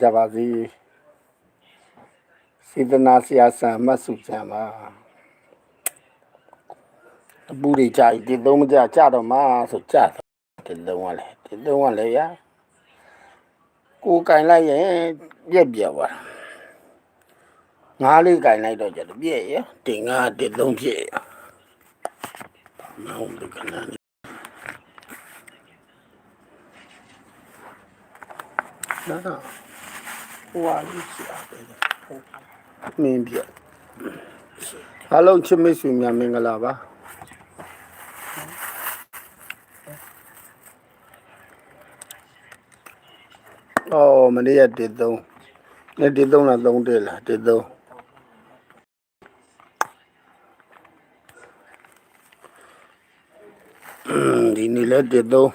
ကြပါစေစေတနာဆရာဆံမတ်စုဆံပါအပူတွေကြာဒီသုံးမကြကြတော့မှဆိုကြတယ်ဒီသုံးကလည်းဒီသုံးကလည်းရကိုကင်လိုက်ရင်ပြက်ပြက်သွားငါးလေးကင်လိုက်တော့ကြတော့ပြက်ရတင်ငါတစ်သုံးပြက်ရမောင်းဒီကနန်း နာနာဟိုဟာလေးရှာတယ်မင်းပြက်အားလုံးချစ်မိတ်ဆွေများမင်္ဂလာပါအော်မနေ့ကတစ်သုံးနေ့တစ်သုံးလားသုံးတက်လားတစ်သုံးအင်းဒီနေ့လည်းတစ်သုံး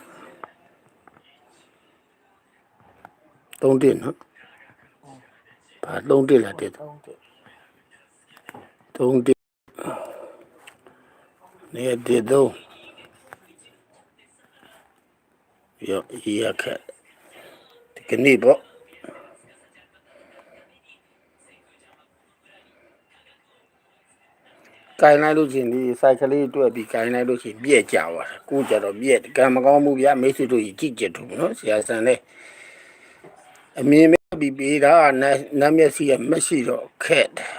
သုံးတက်နော် ဘာသုံးတက်လားတစ်သုံးသုံးတက်နေ့တစ်သုံးရောရခက်ဒီကနေ့ပေါ့ကင်လိုက်လို့ချင်းဒီစိုက်ကလေးတွေ့ပြီးကင်လိုက်လို့ချင်းပြက်ကြသွားတယ်ကိုကြတော့ပြက်ကံမကောင်းမှုဗျာမိတ်ဆွေတို့ကြီးကြည့်ကြတူနော်ဆရာဆန်လေးအမြင်မဲ့ ပြီးပေးတာနတ်နတ်မျက်စိကမရှိတော့ခက်တယ်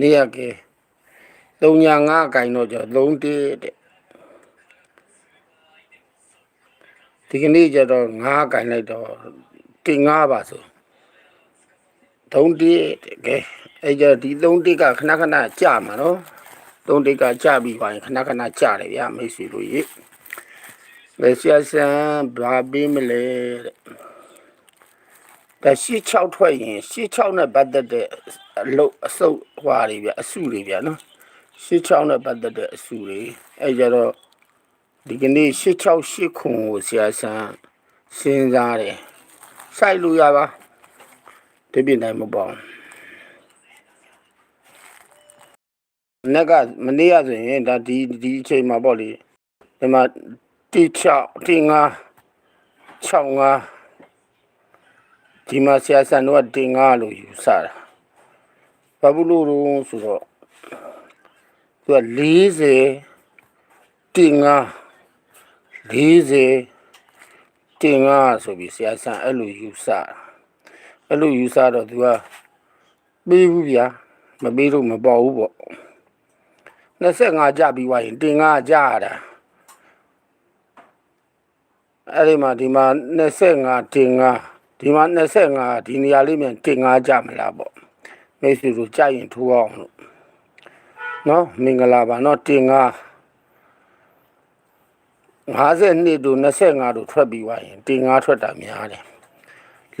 နေရကေသုံးညာငါးကင်တော့ကြသုံးတေးတဲ့ဒီကနေ့ကျတော့ငါးကင်လိုက်တော့တင်ငါးပါဆိုသုံးတေးတဲ့ကဲအဲ့ကြဒီသုံးတေးကခဏခဏကြာမှာနော်သုံးတေးကကြာပြီးပါရင်ခဏခဏကြာတယ်ဗျာမိတ်ဆွေတို့ရေ လေဆရာဆန်ဘာပေးမလဲတဲ့ဒါရှစ်6ထွက်ရင်ရှစ်6နဲ့ပတ်သက်တဲ့အလုပ်အစုပ်ဟွာတွေဗျအစုတွေဗျနော်ရှစ်6နဲ့ပတ်သက်တဲ့အစုတွေအဲကြတော့ဒီကနေ့ရှစ်6ရှစ်ခွန်ကိုဆရာဆန်းစဉ်းစားတယ်စိုက်လို့ရပါဒီပြနိုင်မပေါ့နက်ကမနေ့ကဆိုရင်ဒါဒီဒီအချိန်မှာပေါ့လေဒီမှာ တိ6တိ5 6 5ဒီမှာဆရာဆန်တို့ကတင်ကားလို့ယူဆတာဘာဘူးလို့တော့ဆိုတော့သူက40တင်ကား40တင်ကားဆိုပြီးဆရာဆန်အဲ့လိုယူဆတာအဲ့လိုယူဆတော့သူကပေးဘူးဗျာမပေးလို့မပေါ်ဘူးပေါ့25ကြပြီးွားရင်တင်ကားကြရတာ အဲ့ဒီမှာဒီမှာ25တင်ကားဒီမှာ25ဒီနေရာလေးမြန်တင်ငါကြမလားပေါ့မိတ်ဆွေတို့ကြရင်ထိုးအောင်လို့နော်မင်္ဂလာပါနော်တင်ငါ52တို့25တို့ထွက်ပြီးွားရင်တင်ငါထွက်တာများတယ်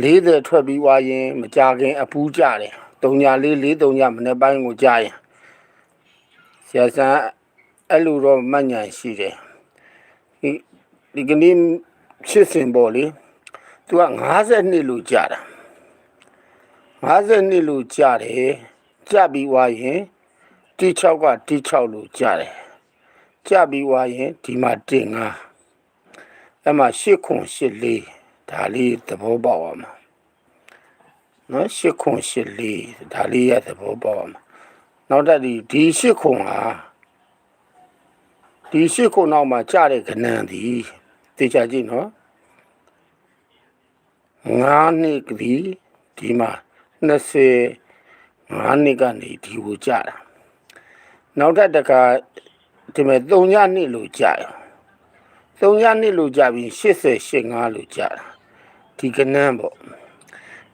40ထွက်ပြီးွားရင်မကြခင်အပူးကြတယ်3ညလေး4 3ညမနေ့ပိုင်းကိုကြရင်ဆရာဆန်းအဲ့လိုတော့မှတ်ညာရှိတယ်ဒီဒီကနေ့ ဖြစ်စဉ်ပေါ့လေသူက52လို့ကြာတာ52လို့ကြာတယ်ကြာပြီးွားရင် T6 က T6 လို့ကြာတယ်ကြာပြီးွားရင်ဒီမှာတင်ငါအဲ့မှာ8ခွန်84ဒါလေးသဘောပေါက်အောင်နော်8ခွန်84ဒါလေးရသဘောပေါက်အောင်နောက်တက်ဒီဒီ8ခွန်ဟာဒီ8ခွန်နောက်မှာကြာတဲ့ကဏ္ဍဒီ တေချာကြည့်နော်ငါးနှစ်ကလေးဒီမှာ20ငါးနှစ်ကနေဒီကိုကြတာနောက်ထပ်တစ်ခါဒီမဲ့3ညနှစ်လို့ကြရ3ညနှစ်လို့ကြပြီး88ငါးလို့ကြတာဒီကနန်းပေါ့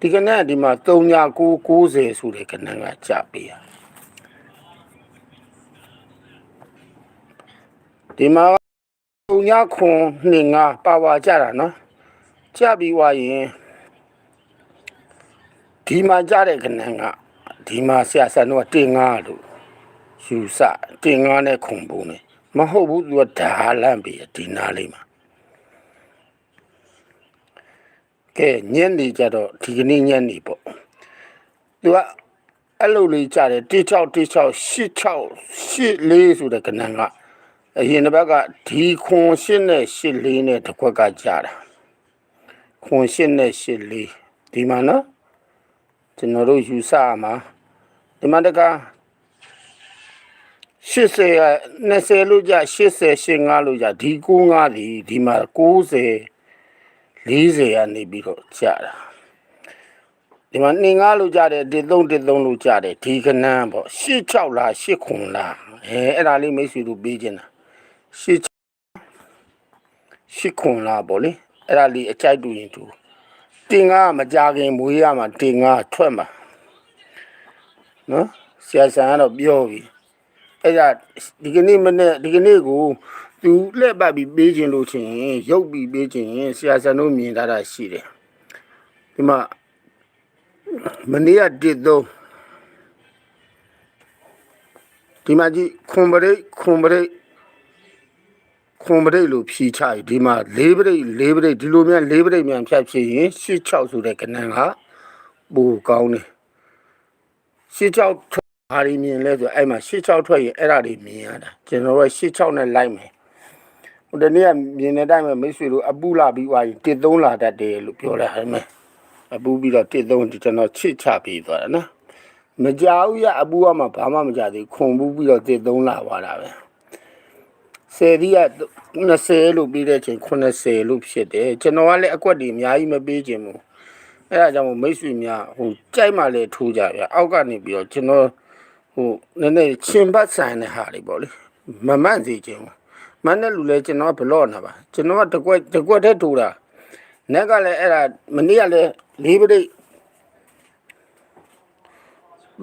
ဒီကနန်းဒီမှာ3ည990ဆိုတဲ့ကနန်းကကြပေးရဒီမှာက 925ပါဝါကြတာနော်ကြပြီးွားရင်ဒီမှာကြတဲ့ခဏကဒီမှာဆရာဆန်တော့တင်ငါလို့ယူဆတင်ငါနဲ့ခုံပုံနေမဟုတ်ဘူးသူကဓာလန့်ပြီးဒီနာလေးမှာကဲညက်နေကြတော့ဒီကနေ့ညက်နေပေါ့သူကအဲ့လိုလေးကြတယ်1 6 1 6 8 6 8 4ဆိုတဲ့ခဏက အရင်တစ်ဘက်ကဒီခွန်ရှင်းနဲ့ရှစ်လေးနဲ့တစ်ခွက်ကကြာတာခွန်ရှင်းနဲ့ရှစ်လေးဒီမှာနော်ကျွန်တော်တို့ယူဆရမှာဒီမှာတက80က20လို့ကြာ80 85လို့ကြာဒီ95ဒီဒီမှာ90 40ကနေပြီးတော့ကြာတာဒီမှာနှင်ကားလို့ကြာတယ်1 3 1 3လို့ကြာတယ်ဒီကနန်းပေါ့86လား8ခွန်လားအဲအဲ့ဒါလေးမိတ်ဆွေတို့ပေးခြင်းတာ 8 8ခွန်လားပေါ့လေအဲ့ဒါလေးအကြိုက်တူရင်တူတင်ကားမကြခင်မွေးရမှာတင်ကားထွက်မှာနော်ဆရာဆန်ကတော့ပြောပြီအဲ့ဒါဒီကနေ့မနေ့ဒီကနေ့ကိုသူလှည့်ပတ်ပြီးပေးခြင်းလို့ချင်းရုပ်ပြီးပေးခြင်းဆရာဆန်တို့မြင်ထားတာရှိတယ်ဒီမှာမနေ့ကတစ်သုံးဒီမှာကြည့်ခွန်ပရိတ်ခွန်ပရိတ် ခွန်ပရိတ်လို့ဖြီချရဒီမှာလေးပရိတ်လေးပရိတ်ဒီလိုများလေးပရိတ်များဖြတ်ဖြစ်ရင်ရှစ်6ဆိုတဲ့ကဏ္ဍကပူကောင်းတယ်ရှစ်6ထွက်ဘာတွေမြင်လဲဆိုအဲ့မှာရှစ်6ထွက်ရင်အဲ့ဒါတွေမြင်ရတာကျွန်တော်တို့ရှစ်6နဲ့လိုက်မယ်ဟိုတနေ့ကမြင်တဲ့အတိုင်းပဲမိတ်ဆွေတို့အပူလာပြီးွားရင်တစ်သုံးလာတတ်တယ်လို့ပြောတာဟဲ့မယ်အပူပြီးတော့တစ်သုံးဒီကျွန်တော်ချစ်ချပြီးသွားတာနော်မကြောက်ရအပူကမှဘာမှမကြသေးခုံပူပြီးတော့တစ်သုံးလာသွားတာပဲ ဆယ်ဒီက20လို့ပြီးတဲ့အချိန်80လို့ဖြစ်တယ်ကျွန်တော်ကလည်းအကွက်တွေအများကြီးမပေးခြင်းဘူးအဲ့ဒါကြောင့်မို့မိတ်ဆွေများဟိုကြိုက်မှလည်းထိုးကြဗျအောက်ကနေပြီးတော့ကျွန်တော်ဟိုနည်းနည်းချင်းပတ်ဆိုင်တဲ့ဟာတွေပေါ့လေမမန့်စေခြင်းဘူးမန့်တဲ့လူလဲကျွန်တော်ကဘလော့နာပါကျွန်တော်ကတကွက်တကွက်တည်းထိုးတာနက်ကလည်းအဲ့ဒါမနေ့ကလည်းလေးပရိတ်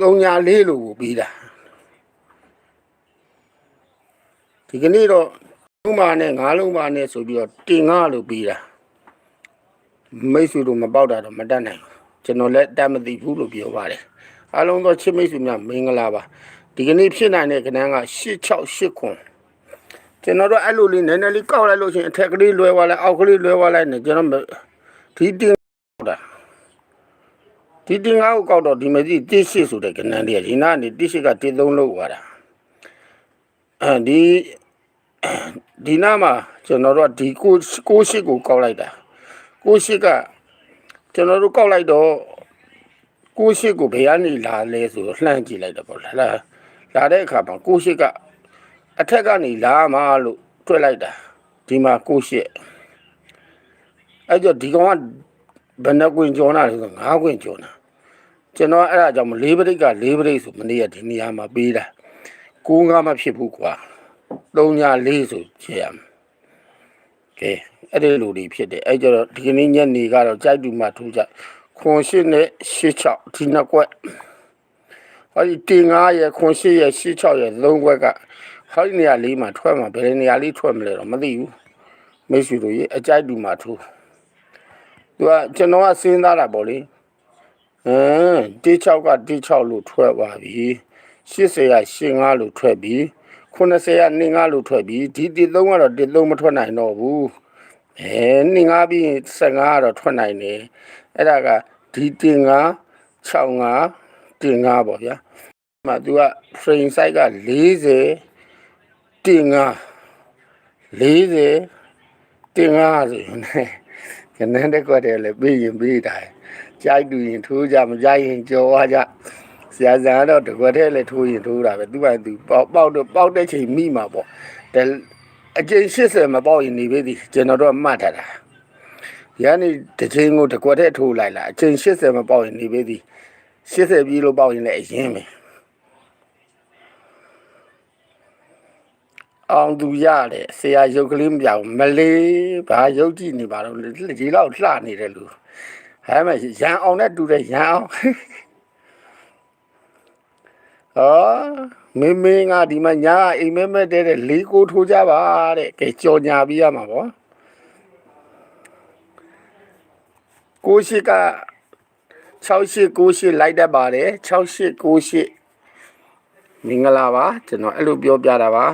သုံးညာလေးလို့ကိုပြီးတာ ဒီကနေ့တော့လုံးပါနဲ့ငါးလုံးပါနဲ့ဆိုပြီးတော့တင်ငါလို့ပြီးတာမိတ်ဆွေတို့မပေါက်တာတော့မတတ်နိုင်ဘူးကျွန်တော်လည်းတတ်မသိဘူးလို့ပြောပါတယ်အားလုံးသောချစ်မိတ်ဆွေများမင်္ဂလာပါဒီကနေ့ဖြစ်နိုင်တဲ့ကဏ္ဍက868ခွန်ကျွန်တော်တို့အဲ့လိုလေးနည်းနည်းလေးကောက်လိုက်လို့ရှိရင်အထက်ကလေးလွဲသွားလိုက်အောက်ကလေးလွဲသွားလိုက်နေကျွန်တော်ဒီတင်တာဒီတင်ငါ့ကိုကောက်တော့ဒီမကြီးတိရှိဆိုတဲ့ကဏ္ဍလေးဒီနာကနေတိရှိကတိသုံးလို့သွားတာအဲဒီ ဒီနာမှာကျွန်တော်တို့ဒီကိုကိုရှိကိုကောက်လိုက်တာကိုရှိကကျွန်တော်တို့ကောက်လိုက်တော့ကိုရှိကိုဘယ်ကနေလာလဲဆိုလှမ်းကြည့်လိုက်တော့ပေါ့လားလာတဲ့အခါမှာကိုရှိကအထက်ကနေလာမှာလို့တွေ့လိုက်တာဒီမှာကိုရှစ်အဲ့တော့ဒီကောင်ကဘယ်နှကွင်ကျော်နာလဲဆိုတော့၅ကွင်ကျော်နာကျွန်တော်အဲ့ဒါကြောင့်မလေးပရိတ်ကလေးပရိတ်ဆိုမနေ့ကဒီနေရာမှာပေးတာကိုးငါမဖြစ်ဘူးကွာ ၃ညလေးဆိုချေရမယ်ကဲအဲ့ဒီလိုတွေဖြစ်တယ်အဲ့ကြတော့ဒီကနေ့ညနေကတော့ကြိုက်တူမှထူးကြခွန်ရှစ်နဲ့ရှစ်၆ဒီနှစ်ကွက်ဟောဒီတင်၅ရယ်ခွန်ရှစ်ရယ်ရှစ်၆ရယ်သုံးကွက်ကဟောဒီနေရာလေးမှာထွက်မှာဘယ်နေရာလေးထွက်မလဲတော့မသိဘူးမိတ်ဆွေတို့ရေအကြိုက်တူမှထူးသူကကျွန်တော်ကစဉ်းစားတာပေါ့လေအင်းတေး6ကတေး6လို့ထွက်သွားပြီ80က85လို့ထွက်ပြီ 90က95လို့ထွက်ပြီဒီတေး3ကတော့တေး3မထွက်နိုင်တော့ဘူးအဲ95ပြီး15ကတော့ထွက်နိုင်တယ်အဲ့ဒါကဒီတင်9 65တင်9ပေါ့ဗျာမှသူက frame size က40တင်ငါ40တင်ငါဆိုရင်ကနန်းတဲ့ကွက်တယ်လည်းပြီးရင်ပြီးတာကြိုက်တူရင်ထိုးကြမကြိုက်ရင်ကြော်သွားကြ ဆရာဇန်ကတော့တကွက်ထဲလည်းထိုးရင်ထိုးတာပဲသူကသူပေါက်ပေါက်တော့ပေါက်တဲ့ချိန်မိမှာပေါ့ဒါအကျဉ်80မပေါက်ရင်နေပြီဒီကျွန်တော်တို့မှတ်ထားတာရန်ဒီတစ်ချိန်ကိုတကွက်ထဲထိုးလိုက်လာအကျဉ်80မပေါက်ရင်နေပြီဒီ80ပြီးလို့ပေါက်ရင်လည်းအရင်ပဲအောင်သူရတယ်ဆရာရုပ်ကလေးမပြောင်းမလေးဘာရုပ်ကြည့်နေပါတော့ဒီလောက်လှနေတယ်လူဟဲ့မရန်အောင်နဲ့တူတယ်ရန်အောင် ဟောမင်းမင်းကဒီမှာညာအိမ်မဲမဲတဲတဲ့လေးကိုထိုးကြပါတဲ့ကဲကြော်ညာပြီးရမှာပေါ့ကိုရှိက6898လိုက်တတ်ပါတယ်6898မင်္ဂလာပါကျွန်တော်အဲ့လိုပြောပြတာပါ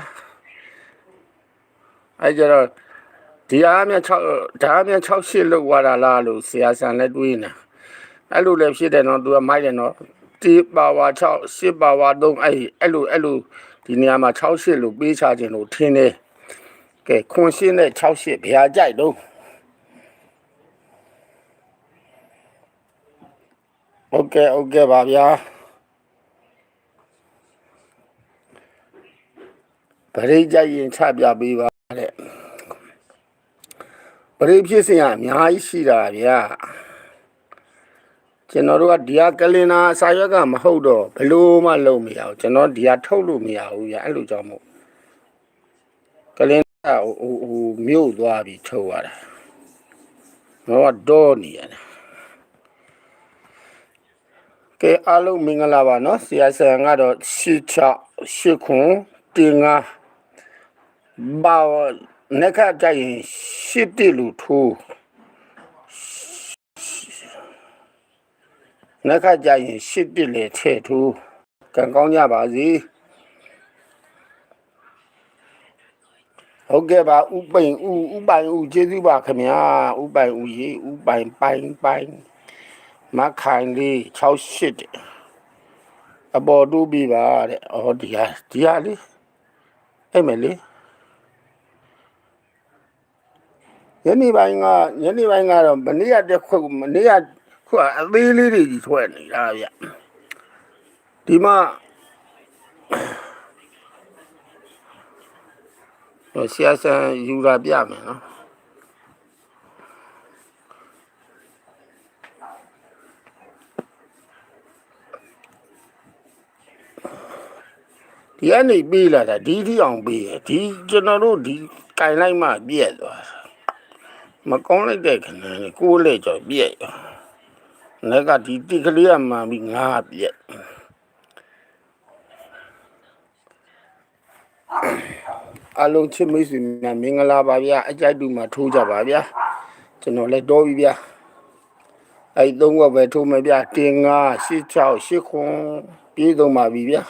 အဲကြတော့ဒီအားမြ6ဓာတ်မြ68လောက်သွားတာလားလို့ဆရာဆန်လည်းတွေးနေတာအဲ့လိုလည်းဖြစ်တယ်နော်သူကမိုက်တယ်နော် တီပါဝါ6 10ပါဝါ3အဲ့အဲ့လိုအဲ့လိုဒီနေရာမှာ68လို့ပေးချခြင်းလို့ထင်းတယ် ကဲခွန်ရှင်းနဲ့6ရှစ်ဘယ်ဟာကြိုက်တော့โอเคโอเคပါဗျာပရိကြိုက်ရင်ချပြပေးပါတဲ့ပရိဖြစ်စဉ်ကအများကြီးရှိတာဗျာ ကျွန်တော်တို့ကဒီဟာကလင်နာစာရွက်ကမဟုတ်တော့ဘလို့မှလုပ်မရဘူးကျွန်တော်ဒီဟာထုတ်လို့မရဘူးဗျာအဲ့လိုကြောင့်မို့ကလင်နာဟိုဟိုဟိုမြို့သွားပြီးထုတ်ရတာတော့တော့နေရတယ်ကဲအားလုံးမင်္ဂလာပါနော်ဆရာဆန်ကတော့ရှစ်ချရှစ်ခွန်တင်ငါဘာနက်ခတ်ကြရင်ရှစ်တိလူထိုး နက်ခတ်ကြရင်ရှစ်တိလေထဲ့ထိုးကံကောင်းကြပါစေဟုတ်ကဲ့ပါဥပိန်ဥဥပိုင်ဥကျေးဇူးပါခင်ဗျာဥပိုင်ဥရေဥပိုင်ပိုင်ပိုင်မခိုင်လေး6ရှစ်တဲ့အပေါ်တူးပြီးပါတဲ့အော်ဒီဟာဒီဟာလေးအဲ့မယ်လေးညနေပိုင်းကညနေပိုင်းကတော့မနေ့ကတက်ခွက်မနေ့က ခွက်အသေးလေးတွေကြီးထွက်နေတာဗျဒီမှာဆရာဆန်ယူလာပြမယ်နော်ဒီကနေပေးလာတာဒီထိအောင်ပေးရဒီကျွန်တော်တို့ဒီကင်လိုက်မှပြက်သွားတာမကောင်းလိုက်တဲ့ခဏလေးကိုယ်လေကြော်ပြက်ရော ငါကဒီတိကလေးကမှန်ပြီးငါပြက်အလုံးချစ်မိတ်ဆွေများမင်္ဂလာပါဗျာအကြိုက်တူမှာထိုးကြပါဗျာကျွန်တော်လည်းတော်ပြီဗျာအဲ့သုံးဘက်ပဲထိုးမယ်ဗျာတင်ငါ86 8ခွန်ပြေးသုံးပါပြီဗျာ